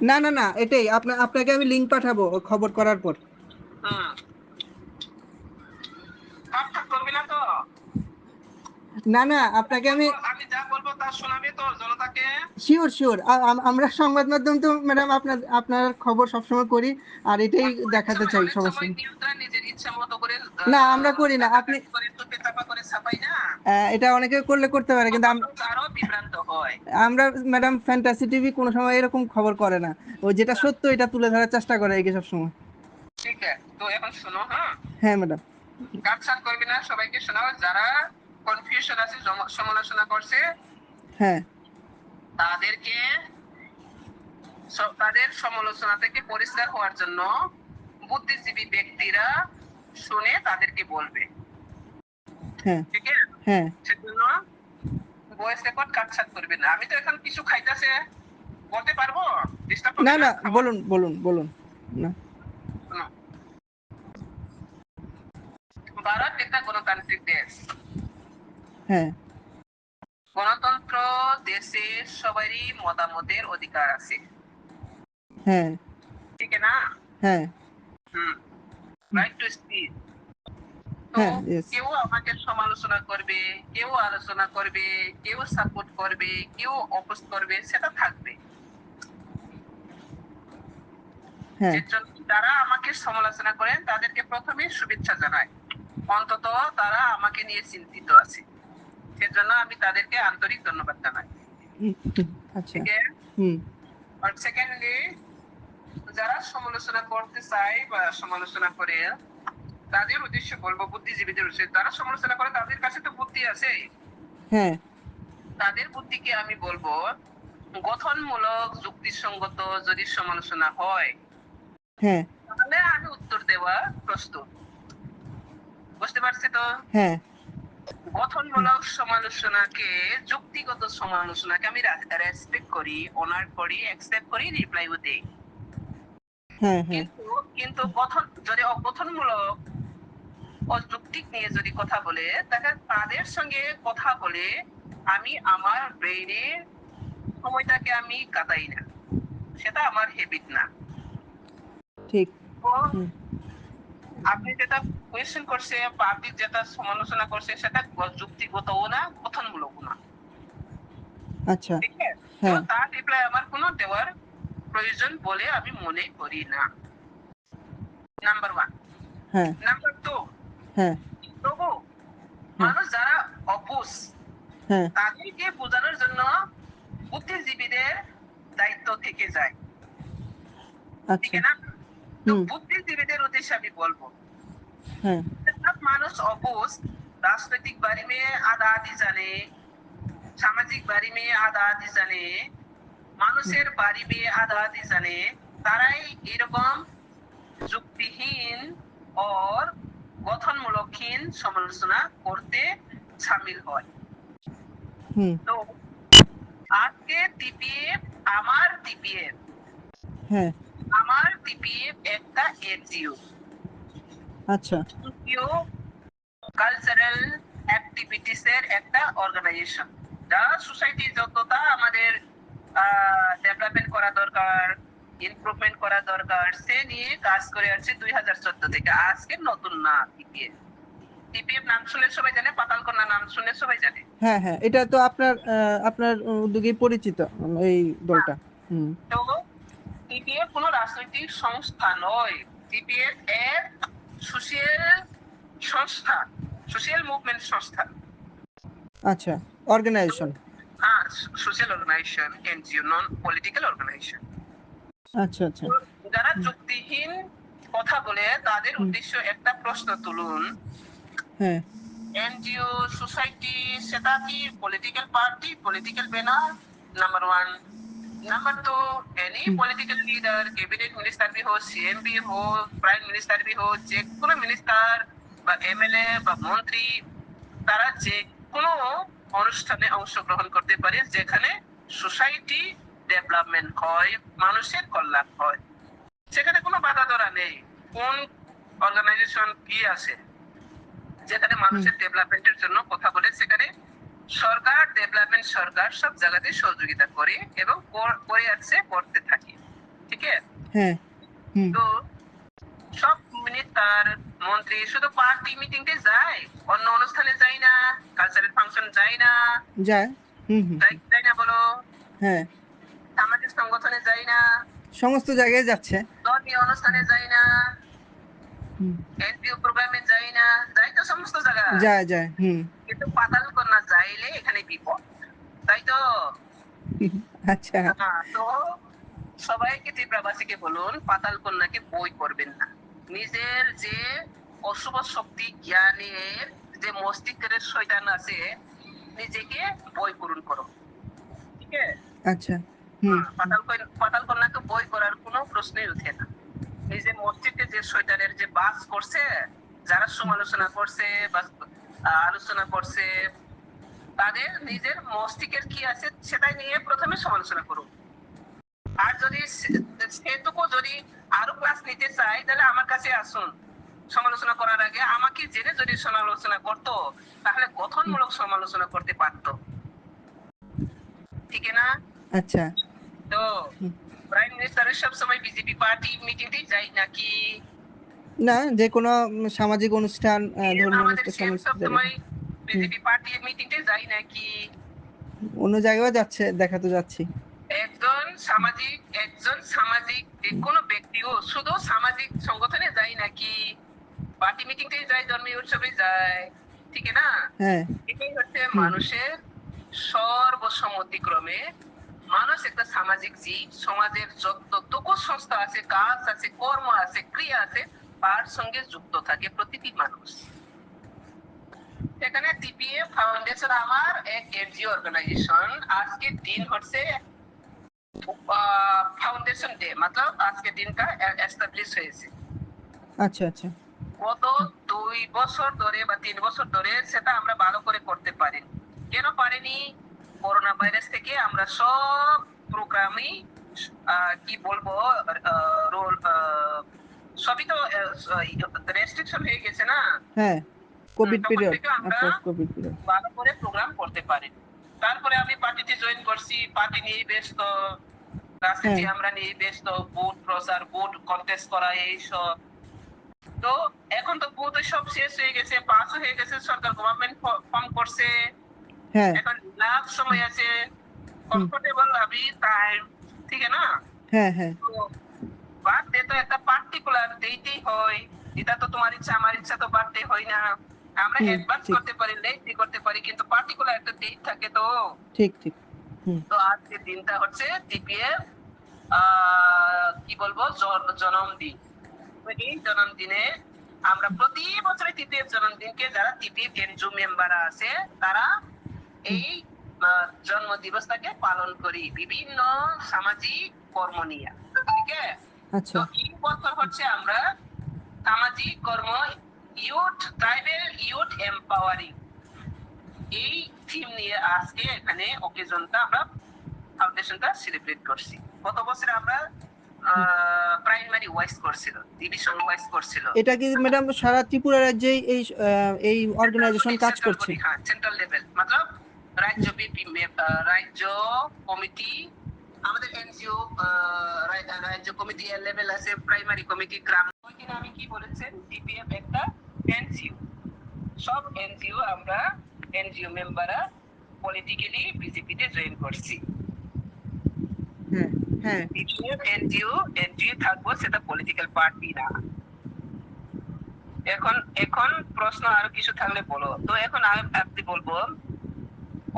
না না না এটাই। আপনাকে আমি লিঙ্ক পাঠাবো খবর করার পর হুম কাটছাট করবি না তো না না আপনাকে আমি আমি যা বলব তা শোনাবি তো জনতাকে শিওর শিওর আমরা সংবাদ মাধ্যম তো ম্যাডাম আপনার আপনার খবর সবসময় করি আর এটাই দেখাতে চাই নিজের ইচ্ছা মতো করে না, আমরা করি না, আপনি- এটা অনেকে করলে করতে পারে কিন্তু আমরা ম্যাডাম ফ্যান্টাসি টিভি কোনো সময় এরকম খবর করে না। ও যেটা সত্য এটা তুলে ধরার চেষ্টা করে একে সবসময়। ঠিক আছে তো এখন শোনো হ্যাঁ? হ্যাঁ ম্যাডাম কাটছাট করবি না সবাইকে শোনাও যারা কনফিউশন আছে সমালোচনা করছে। হ্যাঁ। তাদেরকে তাদের সমালোচনা থেকে পরিষ্কার হওয়ার জন্য বুদ্ধিজীবী ব্যক্তিরা শুনে তাদেরকে বলবে। হ্যাঁ। ঠিক আছে? হ্যাঁ। সেজন্য ভয়েস রেকর্ড কাটছাট করবে না। আমি তো এখন কিছু খাইতেছে বলতে পারব? ডিস্টার্ব না না? বলুন বলুন বলুন। না। ভারত একটা গণতান্ত্রিক দেশ। হ্যাঁ। গণতন্ত্র দেশে সবারই মতামতের অধিকার আছে। হ্যাঁ। ঠিক না? হ্যাঁ। হুম। রাইট টু স্পিচ কেউ আমাকে সমালোচনা করবে কেউ আলোচনা করবে কেউ সাপোর্ট করবে কেউ অপোজ করবে সেটা থাকবে। হ্যাঁ। যারা আমাকে সমালোচনা করেন তাদেরকে প্রথমে শুভেচ্ছা জানায় অন্তত তারা আমাকে নিয়ে চিন্তিত আছে। সেজন্য আমি তাদেরকে আন্তরিক ধন্যবাদ জানাই। আচ্ছা। হুম। আর সেকেন্ডলি যারা সমালোচনা করতে চায় বা সমালোচনা করে তাদের উদ্দেশ্য বলব বুদ্ধিজীবীদের উদ্দেশ্যে। যারা সমালোচনা করে তাদের কাছে তো বুদ্ধি আছে হ্যাঁ। তাদের বুদ্ধিকে আমি বলব গঠনমূলক যুক্তিসঙ্গত যদি সমালোচনা হয় হ্যাঁ। তাহলে আমি উত্তর দেওয়া প্রস্তুত। বুঝতে পারছি তো? হ্যাঁ। গঠনমূলক সমালোচনাকে যুক্তিগত সমালোচনাকে আমি রেসপেক্ট করি অনার করি অ্যাকসেপ্ট করি রিপ্লাইও দেই। কিন্তু কিন্তু গঠন যদি অগঠনমূলক অযৌক্তিক নিয়ে যদি কথা বলে তাহলে তাদের সঙ্গে কথা বলে আমি আমার ব্রেইনে সময়টাকে আমি কাটাই না। সেটা আমার হেবিট না। ঠিক। আপনি যেটা কোয়েশ্চেন করছে পাবলিক যেটা সমালোচনা করছে সেটা যুক্তিগতও না গঠনমূলক না। আচ্ছা। ঠিক আছে? তো হ্যাঁ। তার রিপ্লাই আমার কোনো দেওয়ার প্রয়োজন বলে আমি মনে করি না। নাম্বার ওয়ান হ্যাঁ। নাম্বার টু হ্যাঁ। তবু মানুষ যারা অবুজ হ্যাঁ। তাদেরকে বোঝানোর জন্য বুদ্ধিজীবীদের দায়িত্ব থেকে যায়। ঠিক আচ্ছা আছে না? তো হুম। বুদ্ধিজীবীদের উদ্দেশ্যে আমি বলবো হ্যাঁ सब মানুষ অবুজ রাজনৈতিক বাড়ি में আধা আধি জানে সামাজিক বাড়ি में আধা আধি জানে মানুষের বাড়ি में আধা আধি জানে তারাই এরকম যুক্তিহীন और গঠনমূলকহীন সমালোচনা করতে সামিল হয় হুম তো আজকে টিপিএফ আমার টিপিএফ হ্যাঁ আমার টিপিএফ একটা এনজিও আচ্ছা। এনজিও কালচারাল অ্যাক্টিভিটিস এর একটা অর্গানাইজেশন যা সোসাইটি যতটা আমাদের ডেভেলপমেন্ট করা দরকার ইমপ্রুভমেন্ট করা দরকার। সে নিয়ে কাজ করে আসছে দুই হাজার চোদ্দ থেকে। আজকে নতুন না টিপিএফ টিপিএফ নাম শুনলে সবাই জানে পাতালকন্যা নাম শুনলে সবাই জানে। হ্যাঁ হ্যাঁ এটা তো আপনার আপনার উদ্যোগে পরিচিত এই দলটা। হুম। তো টিপিএফ কোনো রাজনৈতিক সংস্থা নয়। টিপিএফ এর সোশিয়াল সংস্থা সোশিয়াল মুভমেন্ট সংস্থা। আচ্ছা অর্গানাইজেশন হ্যাঁ social organization NGO non political organization আচ্ছা আচ্ছা। যারা যুক্তিহীন কথা বলে তাদের উদ্দেশ্য একটা প্রশ্ন তুলুন। হ্যাঁ। এনজিও সোসাইটি সেটা কি political party political banner number one number two any political leader cabinet minister भी हो सीएम भी हो প্রাইম মিনিস্টার भी हो যে কোনো মিনিস্টার বা এমএলএ বা মন্ত্রী তারা যে কোনো অনুষ্ঠানে অংশগ্রহণ করতে পারে যেখানে সোসাইটি ডেভেলপমেন্ট হয় মানুষের কল্যাণ হয় সেখানে কোনো বাধা ধরা নেই কোন অর্গানাইজেশন কি আছে যেখানে মানুষের ডেভেলপমেন্টের জন্য কথা বলে সেখানে সরকার ডেভেলপমেন্ট সরকার সব জায়গাতে সহযোগিতা করে এবং করে আসছে করতে থাকে। হ্যাঁ হুম। তো সব মিনিস্টার মন্ত্রী শুধু পার্টি মিটিংতে যায় অন্য অনুষ্ঠানে যায় না কালচারাল ফাংশন যায় না। যায় যায় না বলো? হ্যাঁ। সামাজিক সংগঠনে যায় না। সমস্ত জায়গায় যাচ্ছে। ধর্মীয় অনুষ্ঠানে যায় না। এনপিও প্রোগ্রামে যায় না যায় তো সমস্ত জায়গায় যায় যায় হুম কিন্তু পাতাল কন্যা যাইলে এখানে বিপদ তাই তো আচ্ছা তো সবাইকে তীব্রাবাসীকে বলুন পাতাল কন্যাকে বই করবেন না নিজের যে অশুভ শক্তি জ্ঞানের যে মস্তিষ্কের শয়তান আছে নিজেকে বই পূরণ করো ঠিক আছে আচ্ছা হুম পাতাল কন্যা- পাতাল কন্যাকে বই করার কোনো প্রশ্নই উঠে না নিজের মস্তিষ্কে যে শয়তানের যে বাস করছে যারা সমালোচনা করছে বা আলোচনা করছে তাদের নিজের মস্তিষ্কের কি আছে সেটাই নিয়ে প্রথমে সমালোচনা করুন। আর যদি সেটুকু যদি আরও ক্লাস নিতে চাই তাহলে আমার কাছে আসুন। সমালোচনা করার আগে আমাকে জেনে যদি সমালোচনা করতো তাহলে গঠনমূলক সমালোচনা করতে পারতো। ঠিক না? আচ্ছা। তো। প্রাইম মিনিস্টারের সব সময় বিজেপি পার্টি মিটিংতে যাই নাকি? না যে কোনো সামাজিক অনুষ্ঠান ধর্মীয় অনুষ্ঠান সব সময় বিজেপি পার্টি মিটিংতে যাই নাকি? অন্য জায়গায় যাচ্ছে দেখা তো যাচ্ছি। একজন সামাজিক একজন সামাজিক যে কোনো ব্যক্তিও শুধু সামাজিক সংগঠনে যায় নাকি? পার্টি মিটিংতে যায় ধর্মীয় উৎসবে যায় ঠিক না? হ্যাঁ। এটাই হচ্ছে মানুষের সর্বসম্মতিক্রমে মানুষ একটা সামাজিক জীব সমাজের যতটুকু সংস্থা আছে কাজ আছে কর্ম আছে ক্রিয়া আছে তার সঙ্গে যুক্ত থাকে প্রতিটি মানুষ। এখানে টিপিএ ফাউন্ডেশন আমার এক এনজিও অর্গানাইজেশন আজকে দিন হচ্ছে ফাউন্ডেশন ডে মতলব আজকে দিনটা এস্টাবলিশ হয়েছে। আচ্ছা আচ্ছা। গত দুই বছর ধরে বা তিন বছর ধরে সেটা আমরা ভালো করে করতে পারি কেন পারিনি? করোনা ভাইরাস থেকে আমরা সব প্রোগ্রামই কি বলব রোল সবই তো রেস্ট্রিকশন হয়ে গেছে না? হ্যাঁ Covid period after Covid period ভালো করে প্রোগ্রাম করতে পারি। তারপরে আমি পার্টিতে জয়েন করছি পার্টি নিয়ে ব্যস্ত রাজনীতি হ্যাঁ। আমরা নিয়ে ব্যস্ত বুথ প্রচার বুথ কন্টেস্ট করা এইসব। তো এখন তো বুথ সব শেষ হয়ে গেছে পাস হয়ে গেছে সরকার গভর্নমেন্ট ফর্ম করছে। হ্যাঁ। এখন লাভ সময় আছে কমফোর্টেবল আমি টাইম ঠিক আছে না? হ্যাঁ হ্যাঁ। তো বার্থডে তো একটা পার্টিকুলার ডেটেই হয় এটা তো তোমার ইচ্ছা আমার ইচ্ছা তো বার্থডে হয় না। আমরা অ্যাডভান্স করতে পারি লেট করতে পারি কিন্তু পার্টিকুলার একটা ডেট থাকে তো। ঠিক ঠিক। তো আজকের দিনটা হচ্ছে টিপিএফ কি বলব জন্মদিন। এই জন্মদিনে আমরা প্রতি বছরে টিপিএফ জন্মদিনকে যারা টিপিএফ এনজিও মেম্বার আছে তারা এই জন্ম দিবসটাকে পালন করি। বিভিন্ন সামাজিক কর্ম নিয়ে ঠিক আছে? আচ্ছা। তো এই বছর হচ্ছে আমরা সামাজিক কর্ম ইউথ ট্রাইবেল ইউথ এম্পাওয়ারিং। এই থিম নিয়ে আজকে এখানে অকেজনটা আমরা ফাউন্ডেশনটা সেলিব্রেট করছি। গত বছর আমরা প্রাইমারি ওয়াইজ করছিল ডিভিশন ওয়াইজ করছিল। এটা কি ম্যাডাম সারা ত্রিপুরা রাজ্যে এই এই অর্গানাইজেশন কাজ করছে? হ্যাঁ সেন্ট্রাল লেভেল মতলব রাজ্য বিপি রাজ্য কমিটি আমাদের এনজিও রাজ্য কমিটি লেভেল আছে প্রাইমারি কমিটি গ্রাম। ওইখানে আমি কি বলেছেন? ডিপিএফ একটা এনজিও। সব এনজিও আমরা এনজিও মেম্বাররা পলিটিক্যালি বিজেপিতে জয়েন করছি। হ্যাঁ হ্যাঁ। এনজিও এনজিও থাকব সেটা পলিটিক্যাল পার্টি না। এখন এখন প্রশ্ন আরও কিছু থাকলে বলো। তো এখন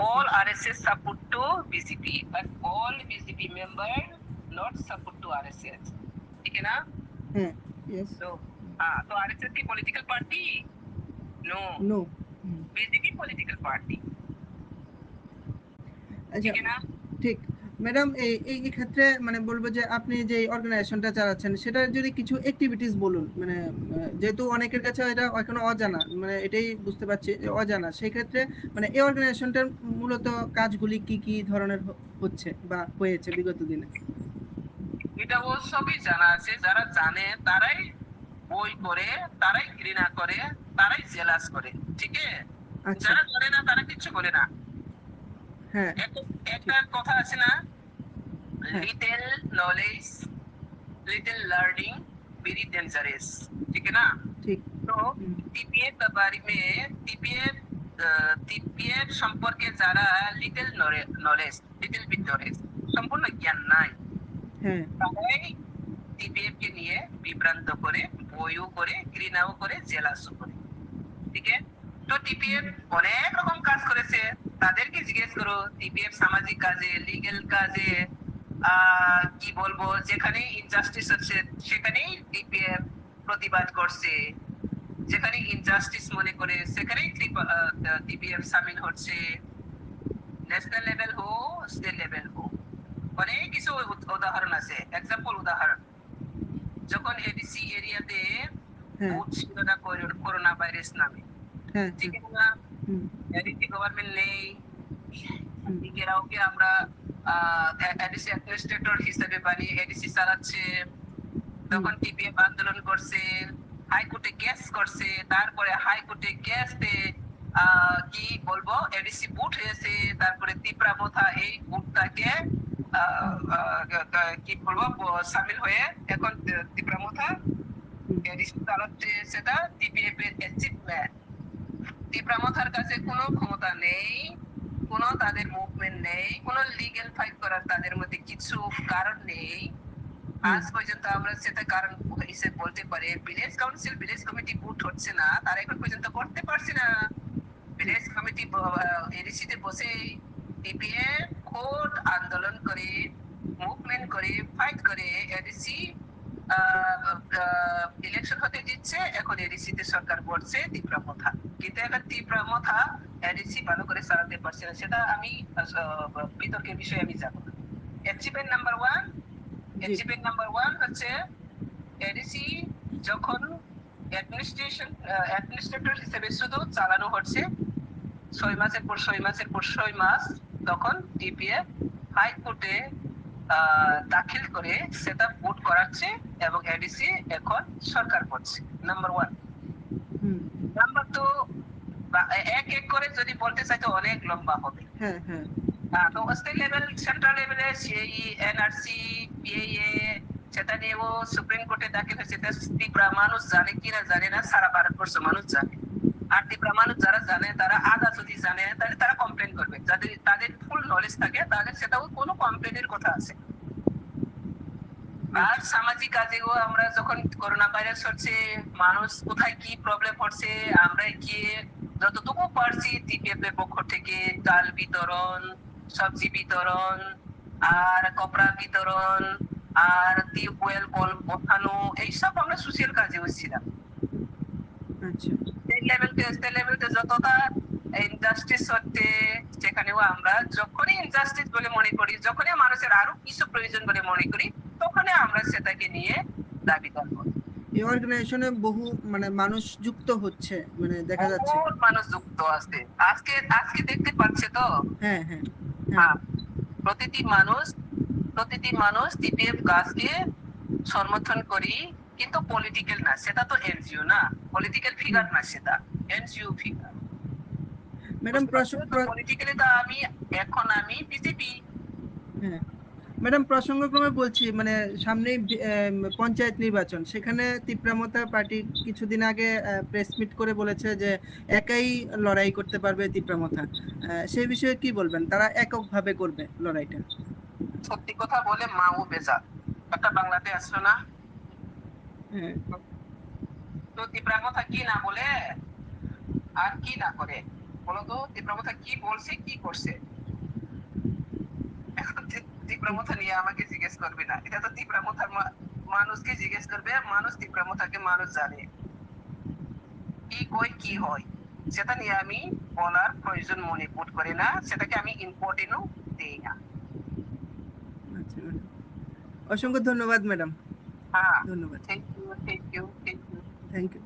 all RSS support to BJP, but all BJP member not support to RSS. ठीक है ना? है. Yes. So, हाँ, तो RSS की political party? No. No. BJP political party. अच्छा. ठीक है ना? ठीक. ম্যাডাম এই এই ক্ষেত্রে মানে বলব যে আপনি যে অর্গানাইজেশনটা চালাচ্ছেন সেটা যদি কিছু অ্যাক্টিভিটিস বলুন মানে যেহেতু অনেকের কাছে এটা এখনও অজানা মানে এটাই বুঝতে পারছি অজানা সেই ক্ষেত্রে মানে এই অর্গানাইজেশনটার মূলত কাজগুলি কি কি ধরনের হচ্ছে বা হয়েছে বিগত দিনে? এটা ও সবই জানা আছে যারা জানে তারাই বই করে তারাই ঘৃণা করে তারাই জেলাস করে ঠিক? আছে আচ্ছা। যারা জানে না তারা কিচ্ছু করে না। হ্যাঁ এক- একটা কথা আছে না হ্যাঁ। Little knowledge little learning very dangerous ठीक है ना ঠিক তো হুম। টিপিএফ ব্যাপারে মে টিপিএফ টিপিএফ সম্পর্কে যারা little knowledge little bit knowledge সম্পূর্ণ জ্ঞান নাই হ্যাঁ তারাই টিপিএফ কে নিয়ে বিভ্রান্ত করে বইও করে ঘৃণাও করে জেলাসও করে ঠিক আছে তো টিপিএফ অনেক রকম কাজ করেছে। তাদেরকে জিজ্ঞেস করো টিপিএফ সামাজিক কাজে লিগেল কাজে কি বলব যেখানে ইনজাস্টিস হচ্ছে সেখানেই টিপিএফ প্রতিবাদ করছে। যেখানে ইনজাস্টিস মনে করে সেখানেই টিপিএফ সামিল হচ্ছে। ন্যাশনাল লেভেল হো স্টেট লেভেল হো অনেক কিছু উদাহরণ আছে। এক্সাম্পল উদাহরণ। যখন এডিসি এরিয়াতে হ্যাঁ। করোনা ভাইরাস নামে। হ্যাঁ হ্যাঁ, আছে না হুম, এডিসি গভর্নমেন্ট নেই এরাওকে আমরা এডিসি অ্যাডমিনিস্ট্রেটর হিসেবে বানিয়ে এডিসি চালাচ্ছে। তখন টিপিএফ আন্দোলন করছে হাইকোর্টে কেস করছে তারপরে হাইকোর্টে কেসে কি বলব এডিসি বুট হয়েছে তারপরে তিপ্রা প্রথা এই বুটটাকে কি বলব সামিল হয়ে এখন তিপ্রা এডিসি চালাচ্ছে সেটা টিপিএফ এর অ্যাচিভমেন্ট তীব্রামথার কাছে কোনো ক্ষমতা নেই কোনো তাদের মুভমেন্ট নেই কোনো লিগ্যাল ফাইট করার তাদের মধ্যে কিছু কারণ নেই আজ পর্যন্ত আমরা সেটা কারণ হিসেবে বলতে পারি। ভিলেজ কাউন্সিল ভিলেজ কমিটি বুট হচ্ছে না তারা এখন পর্যন্ত করতে পারছে না। ভিলেজ কমিটি এডিসিতে বসে টিপিএফ কোর্ট আন্দোলন করে মুভমেন্ট করে ফাইট করে এডিসি ইলেকশন হতে দিচ্ছে এখন এডিসি তে সরকার বলছে তীব্র মথা কিন্তু এখন তীব্র মথা এডিসি ভালো করে চালাতে পারছে না। সেটা আমি বিতর্কের বিষয়ে আমি যাব achievement number one achievement number one হচ্ছে এডিসি যখন অ্যাডমিনিস্ট্রেশন অ্যাডমিনিস্ট্রেটর হিসেবে শুধু চালানো হচ্ছে ছয় মাসের পর ছয় মাসের পর ছয় মাস তখন টিপিএফ হাইকোর্টে দাখিল করে সেটা ভোট করাচ্ছে এবং এডিসি এখন সরকার করছে। নাম্বার ওয়ান নাম্বার টু এক এক করে যদি বলতে চাই তো অনেক লম্বা হবে। হ্যাঁ হ্যাঁ। তো স্টেট লেভেল সেন্ট্রাল লেভেলে এনআরসি সেটা নিয়েও সুপ্রিম কোর্টে দাখিল হয়েছে। ত্রিপুরা মানুষ জানে কিনা জানে না সারা ভারতবর্ষ মানুষ জানে। আর মানুষ যারা জানে তারা আধা যদি জানে তাহলে তারা কমপ্লেন করবে। যাদের তাদের ফুল নলেজ থাকে তাহলে সেটাও কোনো কমপ্লেনের কথা আছে। আর সামাজিক কাজেও আমরা যখন করোনা ভাইরাস হচ্ছে মানুষ কোথায় কি প্রবলেম হচ্ছে আমরা গিয়ে যতটুকু পারছি টিপিএফ এর পক্ষ থেকে চাল বিতরণ সবজি বিতরণ আর কপড়া বিতরণ আর টিউবওয়েল কল বসানো এইসব আমরা সোশ্যাল কাজে হচ্ছিলাম স্টেট লেভেলতে স্টেট লেভেলতে যতটা ইনজাস্টিস হচ্ছে সেখানেও আমরা যখনই ইনজাস্টিস বলে মনে করি যখনই মানুষের আরও কিছু প্রয়োজন বলে মনে করি তখনই আমরা সেটাকে নিয়ে দাবি করব। এই অর্গানাইজেশনে বহু মানে মানুষ যুক্ত হচ্ছে মানে দেখা যাচ্ছে। মানুষ যুক্ত আছে। আজকে আজকে দেখতে পাচ্ছে তো? হ্যাঁ হ্যাঁ হ্যাঁ। হ্যাঁ। প্রতিটি মানুষ প্রতিটি মানুষ টিপিএফ কাজকে সমর্থন করি কিন্তু পলিটিক্যাল না। সেটা তো এনজিও না। পলিটিক্যাল ফিগার না সেটা। এনজিও ফিগার ম্যাডাম প্রশ্ন পলিটিক্যালি তো আমি এখন আমি বিজেপি হ্যাঁ। ম্যাডাম প্রসঙ্গক্রমে বলছি মানে সামনেই পঞ্চায়েত নির্বাচন। সেখানে তিপ্রামতা পার্টি কিছুদিন আগে প্রেস মিট করে বলেছে যে একাই লড়াই করতে পারবে তিপ্রামতা। সেই বিষয়ে কি বলবেন? তারা এককভাবে করবে লড়াইটা? সত্যি কথা বলে মা ও বেজা একটা বাংলাতে আসলো না? হ্যাঁ। তো তীব্রামথা কি না বলে? আর কি না করে? বলো তো তীব্রামথা কি বলছে কি করছে? তীব্রামথা নিয়ে আমাকে জিজ্ঞেস করবে না। এটা তো তীব্রামথার মানুষকে জিজ্ঞেস করবে মানুষ তীব্রামথাকে মানুষ জানে। কি কই কি হয় সেটা নিয়ে আমি বলার প্রয়োজন মনে বোধ করি না। সেটাকে আমি ইম্পর্টেন্টও দিই না। আচ্ছা অসংখ্য ধন্যবাদ ম্যাডাম। হ্যাঁ। ধন্যবাদ। Thank you thank you thank you thank you